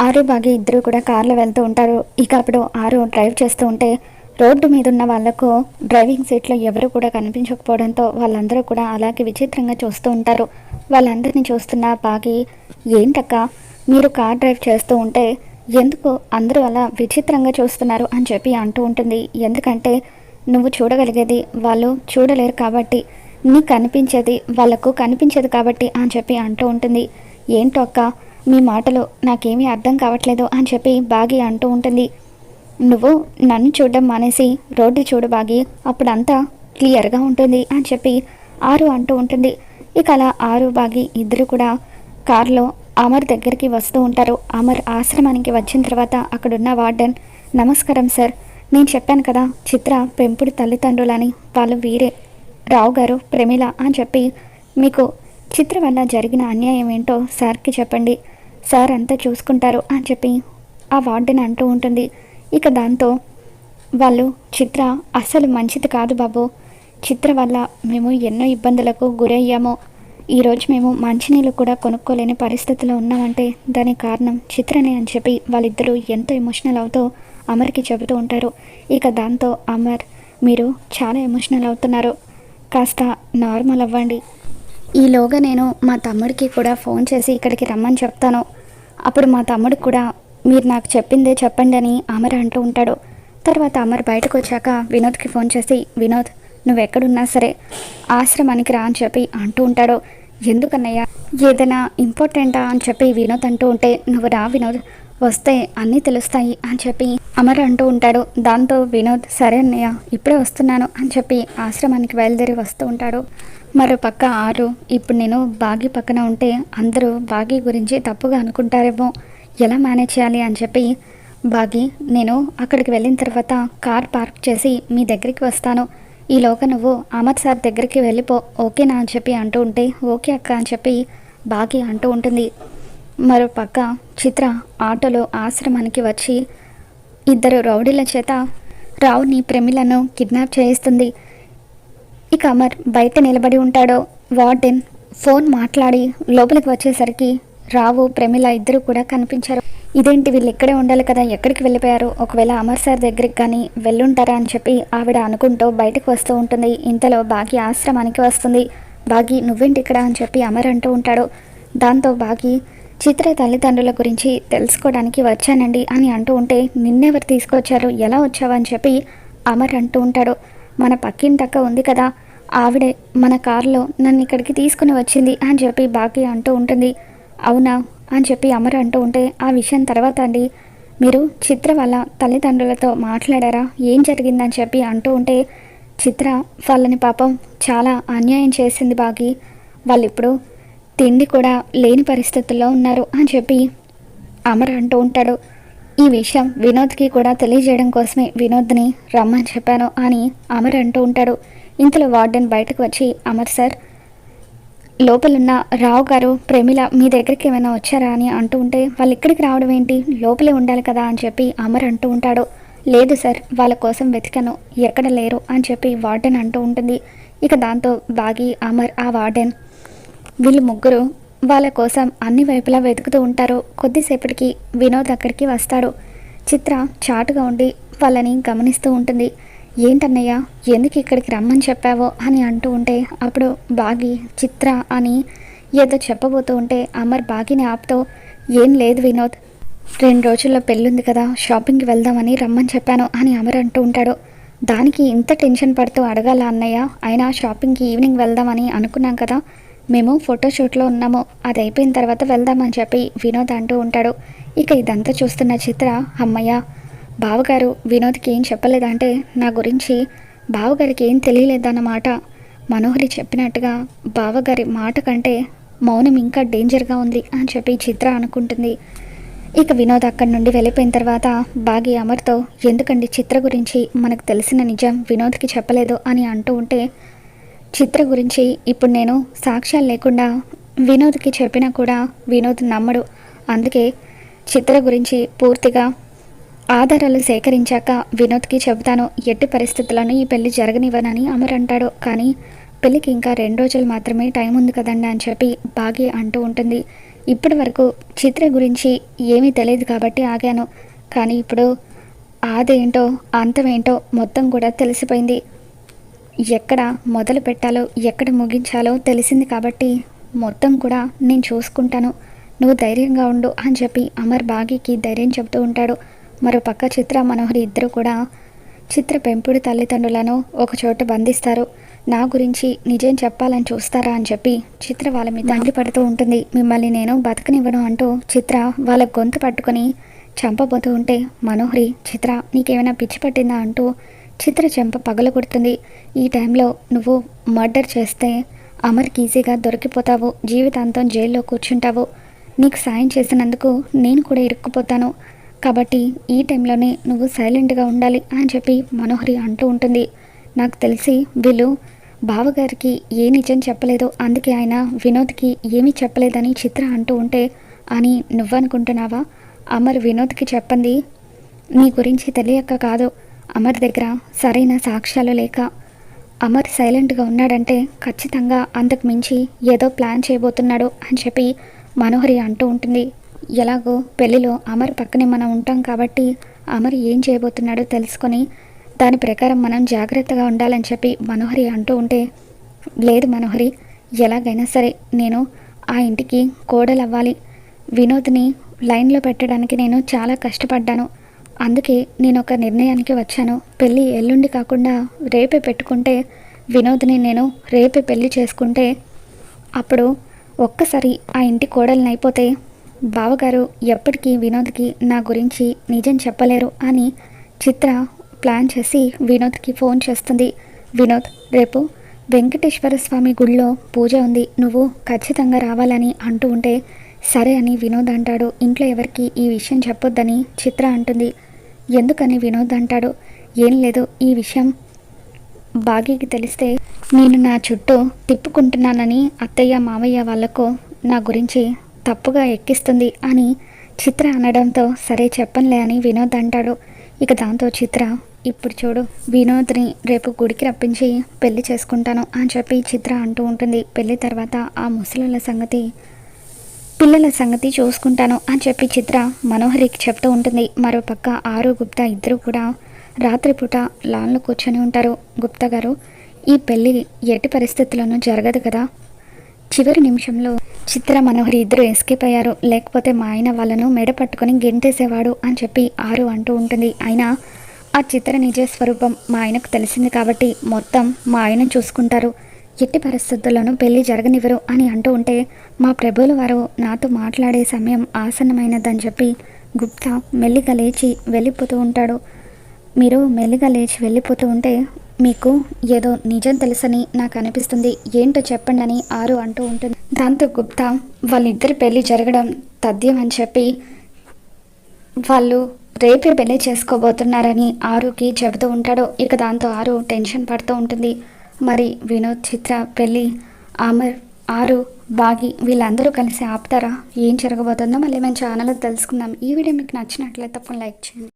ఆరు బాగి ఇద్దరు కూడా కార్లో వెళ్తూ ఉంటారు. ఇక అప్పుడు ఆరు డ్రైవ్ చేస్తూ ఉంటే రోడ్డు మీద ఉన్న వాళ్ళకు డ్రైవింగ్ సీట్లో ఎవరు కూడా కనిపించకపోవడంతో వాళ్ళందరూ కూడా అలాగే విచిత్రంగా చూస్తూ ఉంటారు. వాళ్ళందరినీ చూస్తున్న బాగి ఏంటక్క? మీరు కార్ డ్రైవ్ చేస్తూ ఉంటే ఎందుకు అందరూ అలా విచిత్రంగా చూస్తున్నారు? అని చెప్పి అంటూ ఉంటుంది. ఎందుకంటే నువ్వు చూడగలిగేది వాళ్ళు చూడలేరు కాబట్టి నీకు కనిపించేది వాళ్ళకు కనిపించదు కాబట్టి అని చెప్పి అంటూ ఉంటుంది. ఏంటో అక్క? మీ మాటలు నాకేమీ అర్థం కావట్లేదు అని చెప్పి బాగి అంటూ ఉంటుంది. నువ్వు నన్ను చూడడం మానేసి రోడ్డు చూడు బాగి అప్పుడంతా క్లియర్గా ఉంటుంది అని చెప్పి ఆరు అంటూ ఉంటుంది. ఇక అలా ఆరు బాగి ఇద్దరు కూడా కారులో అమర్ దగ్గరికి వస్తూ ఉంటారు. అమర్ ఆశ్రమానికి వచ్చిన తర్వాత అక్కడున్న వార్డెన్ నమస్కారం సార్ నేను చెప్పాను కదా చిత్ర పెంపుడు తల్లిదండ్రులని వాళ్ళు వీరే. రావు గారు ప్రమిళ అని చెప్పి మీకు చిత్ర వల్ల జరిగిన అన్యాయం ఏంటో సార్కి చెప్పండి. సార్ అంతా చూసుకుంటారు అని చెప్పి ఆ వార్డెన్ అంటూ ఉంటుంది. ఇక దాంతో వాళ్ళు చిత్ర అస్సలు మంచిది కాదు బాబు. చిత్ర వల్ల మేము ఎన్నో ఇబ్బందులకు గురయ్యాము. ఈరోజు మేము మంచినీళ్ళు కూడా కొనుక్కోలేని పరిస్థితిలో ఉన్నామంటే దానికి కారణం చిత్రనే అని చెప్పి వాళ్ళిద్దరూ ఎంతో ఎమోషనల్ అవుతూ అమర్కి చెబుతూ ఉంటారు. ఇక దాంతో అమర్ మీరు చాలా ఎమోషనల్ అవుతున్నారు. కాస్త నార్మల్ అవ్వండి. ఈలోగా నేను మా తమ్ముడికి కూడా ఫోన్ చేసి ఇక్కడికి రమ్మని చెప్తాను. అప్పుడు మా తమ్ముడు కూడా మీరు నాకు చెప్పిందే చెప్పండి అని అమర్ అంటూ ఉంటాడు. తర్వాత అమర్ బయటకు వచ్చాక వినోద్కి ఫోన్ చేసి వినోద్ నువ్వు ఎక్కడున్నా సరే ఆశ్రమానికి రా అని చెప్పి అంటూ ఉంటాడు. ఎందుకన్నయ్య ఏదైనా ఇంపార్టెంటా అని చెప్పి వినోద్ అంటూ ఉంటే నువ్వు రా వినోద్ వస్తే అన్నీ తెలుస్తాయి అని చెప్పి అమర్ అంటూ ఉంటాడు. దాంతో వినోద్ సరే అన్నయ్య ఇప్పుడే వస్తున్నాను అని చెప్పి ఆశ్రమానికి బయలుదేరి వస్తూ ఉంటాడు. మరో పక్క ఆరు ఇప్పుడు నేను బాగి పక్కన ఉంటే అందరూ బాగి గురించి తప్పుగా అనుకుంటారేమో ఎలా మేనేజ్ చేయాలి అని చెప్పి బాగి నేను అక్కడికి వెళ్ళిన తర్వాత కార్ పార్క్ చేసి మీ దగ్గరికి వస్తాను. ఈలోగా నువ్వు అమర్ సార్ దగ్గరికి వెళ్ళిపో ఓకేనా అని చెప్పి అంటూ ఉంటే ఓకే అక్క అని చెప్పి బాగి అంటూ ఉంటుంది. మరో పక్క చిత్ర ఆటోలో ఆశ్రమానికి వచ్చి ఇద్దరు రౌడీల చేత రావుని ప్రమిలను కిడ్నాప్ చేయిస్తుంది. ఇక అమర్ బయట నిలబడి ఉంటాడో. వార్డెన్ ఫోన్ మాట్లాడి లోపలికి వచ్చేసరికి రావు ప్రమిల ఇద్దరు కూడా కనిపించారు. ఇదేంటి వీళ్ళు ఇక్కడే ఉండాలి కదా? ఎక్కడికి వెళ్ళిపోయారు? ఒకవేళ అమర్ సార్ దగ్గరికి కానీ వెళ్ళుంటారా అని చెప్పి ఆవిడ అనుకుంటూ బయటకు వస్తూ ఉంటుంది. ఇంతలో బాగి ఆశ్రమానికి వస్తుంది. బాగి నువ్వేంటి ఇక్కడ? అని చెప్పి అమర్ అంటూ ఉంటాడు. దాంతో బాగి చిత్ర తల్లిదండ్రుల గురించి తెలుసుకోవడానికి వచ్చానండి అని అంటూ ఉంటే నిన్నెవరు తీసుకొచ్చారు? ఎలా వచ్చావు? అని చెప్పి అమర్ అంటూ ఉంటాడు. మన పక్కింటక్క ఉంది కదా ఆవిడే మన కారులో నన్ను ఇక్కడికి తీసుకుని వచ్చింది అని చెప్పి బాకీ అంటూ ఉంటుంది. అవునా? అని చెప్పి అమర్ అంటూ ఉంటే ఆ విషయం తర్వాత అండి. మీరు చిత్ర వాళ్ళ తల్లిదండ్రులతో మాట్లాడారా? ఏం జరిగిందని చెప్పి అంటూ ఉంటే చిత్ర వాళ్ళని పాపం చాలా అన్యాయం చేసింది బాగి వాళ్ళు ఇప్పుడు తిండి కూడా లేని పరిస్థితుల్లో ఉన్నారు అని చెప్పి అమర్ అంటూ ఉంటాడు. ఈ విషయం వినోద్కి కూడా తెలియజేయడం కోసమే వినోద్ని రమ్మని చెప్పాను అని అమర్ అంటూ ఉంటాడు. ఇంతలో వార్డెన్ బయటకు వచ్చి అమర్ సార్ లోపలున్న రావు గారు ప్రేమిల మీ దగ్గరికి ఏమైనా వచ్చారా? అని అంటూ ఉంటే వాళ్ళు ఇక్కడికి రావడం ఏంటి? లోపలే ఉండాలి కదా? అని చెప్పి అమర్ అంటూ ఉంటాడు. లేదు సార్ వాళ్ళ కోసం వెతికాను ఎక్కడ లేరు అని చెప్పి వార్డెన్ అంటూ ఉంటుంది. ఇక దాంతో బాగి అమర్ ఆ వార్డెన్ వీళ్ళు ముగ్గురు వాళ్ళ కోసం అన్ని వైపులా వెతుకుతూ ఉంటారు. కొద్దిసేపటికి వినోద్ అక్కడికి వస్తాడు. చిత్ర చాటుగా ఉండి వాళ్ళని గమనిస్తూ ఉంటుంది. ఏంటన్నయ్య ఎందుకు ఇక్కడికి రమ్మని చెప్పావో? అని అంటూ ఉంటే అప్పుడు బాగి చిత్ర అని ఏదో చెప్పబోతూ ఉంటే అమర్ బాగిని ఆపుతో ఏం లేదు వినోద్ రెండు రోజుల్లో పెళ్ళుంది కదా షాపింగ్కి వెళ్దామని రమ్మని చెప్పాను అని అమర్ అంటూ ఉంటాడు. దానికి ఇంత టెన్షన్ పడుతూ అడగాల అన్నయ్య? అయినా షాపింగ్కి ఈవినింగ్ వెళ్దామని అనుకున్నాం కదా మేము ఫోటోషూట్లో ఉన్నాము. అది అయిపోయిన తర్వాత వెళ్దామని చెప్పి వినోద్ అంటూ ఉంటాడు. ఇక ఇదంతా చూస్తున్న చిత్ర అమ్మయ్య! బావగారు వినోద్కి ఏం చెప్పలేదంటే నా గురించి బావగారికి ఏం తెలియలేదన్నమాట. మనోహరి చెప్పినట్టుగా బావగారి మాట కంటే మౌనం ఇంకా డేంజర్గా ఉంది అని చెప్పి చిత్ర అనుకుంటుంది. ఇక వినోద్ అక్కడి నుండి వెళ్ళిపోయిన తర్వాత బాగి అమర్తో ఎందుకండి చిత్ర గురించి మనకు తెలిసిన నిజం వినోద్కి చెప్పలేదు అని అంటూ ఉంటే చిత్ర గురించి ఇప్పుడు నేను సాక్ష్యాలు లేకుండా వినోద్కి చెప్పినా కూడా వినోద్ నమ్మడు. అందుకే చిత్ర గురించి పూర్తిగా ఆధారాలు సేకరించాక వినోద్కి చెబుతాను. ఎట్టి పరిస్థితులను ఈ పెళ్ళి జరగనివ్వనని అమర్ అంటాడు. కానీ పెళ్ళికి ఇంకా రెండు రోజులు మాత్రమే టైం ఉంది కదండి అని చెప్పి బాగి అంటూ ఉంటుంది. ఇప్పటి వరకు చిత్ర గురించి ఏమీ తెలియదు కాబట్టి ఆగాను. కానీ ఇప్పుడు ఆదేంటో అంతమేంటో మొత్తం కూడా తెలిసిపోయింది. ఎక్కడ మొదలు పెట్టాలో ఎక్కడ ముగించాలో తెలిసింది కాబట్టి మొత్తం కూడా నేను చూసుకుంటాను. నువ్వు ధైర్యంగా ఉండు అని చెప్పి అమర్ బాగీకి ధైర్యం చెబుతూ ఉంటాడు. మరో పక్క చిత్ర మనోహరి ఇద్దరు కూడా చిత్ర పెంపుడు తల్లిదండ్రులను ఒక చోట బంధిస్తారు. నా గురించి నిజం చెప్పాలని చూస్తారా అని చెప్పి చిత్ర వాళ్ళ మీద తండ్రి పడుతూ ఉంటుంది. మిమ్మల్ని నేను బతకనివ్వను అంటూ చిత్ర వాళ్ళ గొంతు పట్టుకొని చంపబోతూ ఉంటే మనోహరి చిత్ర నీకేమైనా పిచ్చి పట్టిందా? అంటూ చిత్ర చెంప పగలగొడుతుంది. ఈ టైంలో నువ్వు మర్డర్ చేస్తే అమర్కి ఈజీగా దొరికిపోతావు. జీవితాంతం జైల్లో కూర్చుంటావు. నీకు సాయం చేసినందుకు నేను కూడా ఇరుక్కుపోతాను. కాబట్టి ఈ టైంలోనే నువ్వు సైలెంట్గా ఉండాలి అని చెప్పి మనోహరి అంటూ ఉంటుంది. నాకు తెలిసి వీళ్ళు బావగారికి ఏ నిజం చెప్పలేదు అందుకే ఆయన వినోద్కి ఏమీ చెప్పలేదని చిత్ర అంటూ ఉంటే అని నువ్వనుకుంటున్నావా? అమర్ వినోద్కి చెప్పండి నీ గురించి తెలియక కాదు. అమర్ దగ్గర సరైన సాక్ష్యాలు లేక అమర్ సైలెంట్గా ఉన్నాడంటే ఖచ్చితంగా అంతకు మించి ఏదో ప్లాన్ చేయబోతున్నాడు అని చెప్పి మనోహరి అంటూ ఉంటుంది. ఎలాగో పెళ్ళిలో అమర్ పక్కనే మనం ఉంటాం కాబట్టి అమర్ ఏం చేయబోతున్నాడో తెలుసుకొని దాని ప్రకారం మనం జాగ్రత్తగా ఉండాలని చెప్పి మనోహరి అంటూ ఉంటే లేదు మనోహరి ఎలాగైనా సరే నేను ఆ ఇంటికి కోడలు అవ్వాలి వినోద్ని లైన్లో పెట్టడానికి నేను చాలా కష్టపడ్డాను. అందుకే నేను ఒక నిర్ణయానికి వచ్చాను. పెళ్ళి ఎల్లుండి కాకుండా రేపే పెట్టుకుంటే వినోద్ని నేను రేపే పెళ్ళి చేసుకుంటే అప్పుడు ఒక్కసారి ఆ ఇంటి కోడల్ని అయిపోతే బావగారు ఎప్పటికీ వినోద్కి నా గురించి నిజం చెప్పలేరు అని చిత్ర ప్లాన్ చేసి వినోద్కి ఫోన్ చేస్తుంది. వినోద్ రేపు వెంకటేశ్వర స్వామి గుళ్ళో పూజ ఉంది. నువ్వు ఖచ్చితంగా రావాలని అంటూ ఉంటే సరే అని వినోద్ అంటాడు. ఇంట్లో ఎవరికి ఈ విషయం చెప్పొద్దని చిత్ర అంటుంది. ఎందుకని వినోద్ అంటాడు? ఏం లేదు ఈ విషయం బాగీకి తెలిస్తే నేను నా చుట్టూ తిప్పుకుంటున్నానని అత్తయ్య మామయ్య వాళ్ళకు నా గురించి తప్పుగా ఎక్కిస్తుంది అని చిత్ర అనడంతో సరే చెప్పనులే అని వినోద్ అంటాడు. ఇక దాంతో చిత్ర ఇప్పుడు చూడు వినోద్ని రేపు గుడికి రప్పించి పెళ్ళి చేసుకుంటాను అని చెప్పి చిత్ర అంటూ ఉంటుంది. పెళ్ళి తర్వాత ఆ ముసలుల సంగతి పిల్లల సంగతి చూసుకుంటాను అని చెప్పి చిత్ర మనోహరికి చెప్తూ ఉంటుంది. మరోపక్క ఆరు గుప్తా ఇద్దరు కూడా రాత్రిపూట లాన్లో కూర్చొని ఉంటారు. గుప్తా గారు ఈ పెళ్ళి ఎట్టి పరిస్థితుల్లోనూ జరగదు కదా? చివరి నిమిషంలో చిత్ర మనోహరి ఇద్దరు ఎస్కేప్ అయ్యారు. లేకపోతే మా ఆయన వాళ్ళను మెడ పట్టుకొని గెంటేసేవాడు అని చెప్పి ఆరు అంటూ ఉంటుంది. అయినా ఆ చిత్ర నిజ స్వరూపం మా ఆయనకు తెలిసింది కాబట్టి మొత్తం మా ఆయన చూసుకుంటారు. ఎట్టి పరిస్థితుల్లోనూ పెళ్ళి జరగనివ్వరు అని అంటూ ఉంటే మా ప్రభువుల వారు నాతో మాట్లాడే సమయం ఆసన్నమైనదని చెప్పి గుప్తా మెల్లిగా లేచి వెళ్ళిపోతూ ఉంటాడు. మీరు మెల్లిగా లేచి వెళ్ళిపోతూ ఉంటే మీకు ఏదో నిజం తెలుసని నాకు అనిపిస్తుంది. ఏంటో చెప్పండి అని ఆరు అంటూ ఉంటుంది. దాంతో గుప్తా వాళ్ళిద్దరి పెళ్ళి జరగడం తథ్యం అని చెప్పి వాళ్ళు రేపే పెళ్ళి చేసుకోబోతున్నారని ఆరుకి చెబుతూ ఉంటాడు. ఇక దాంతో ఆరు టెన్షన్ పడుతూ ఉంటుంది. మరి వినోద్ చిత్ర పెళ్ళి ఆమర్ ఆరు బాగి వీళ్ళందరూ కలిసి ఆపుతారా? ఏం జరగబోతుందో మళ్ళీ మేము ఛానల్లో తెలుసుకుందాం. ఈ వీడియో మీకు నచ్చినట్లయితే తప్పకుండా లైక్ చేయండి.